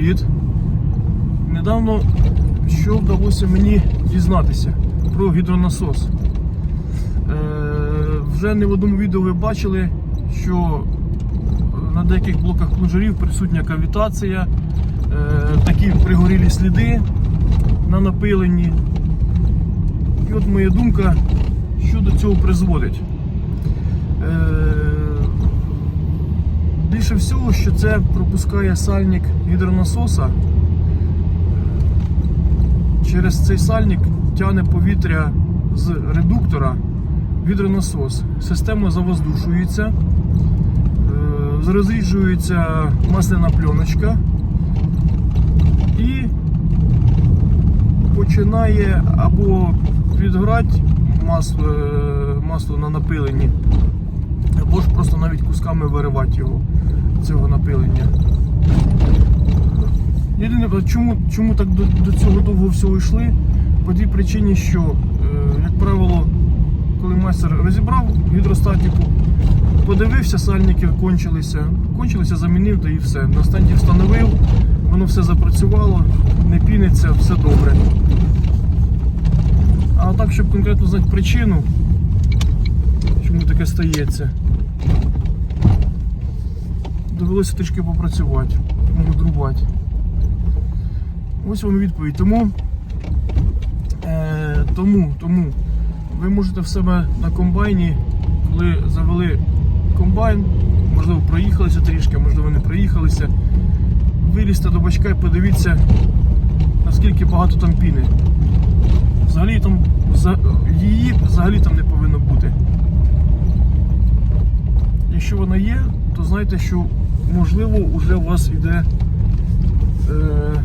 привіт! Недавно що вдалося мені дізнатися про гідронасос. Е, вже не в одному відео ви бачили, що на деяких блоках плунжерів присутня кавітація, е, такі пригорілі сліди на напиленні. І от моя думка, що до цього призводить. Е, Більше всього, що це пропускає сальник гідронасоса. Через цей сальник тягне повітря з редуктора в гідронасос. Система завоздушується, е, розріджується масляна пленочка і починає або підграти масло, е, масло на напиленні, кусками виривати його, цього напилення. Єдине, чому, чому так до, до цього довго всього йшли? По тій причині, що, е, як правило, коли майстер розібрав гідростатику, подивився, сальники кончилися, кончилися, замінив, та і все. На стенді встановив, воно все запрацювало, не піниться, все добре. А так, щоб конкретно знати причину, чому таке стається, довелося трішки попрацювати, мудрувати. Ось вам відповідь. Тому, е, тому, тому ви можете в себе на комбайні, коли завели комбайн, можливо, проїхалися трішки, можливо, не проїхалися. Вилізьте до бачка і подивіться, наскільки багато там піни. Взагалі там її взагалі там не повинно бути. Якщо вона є, то знайте, що можливо, уже у вас іде. Е,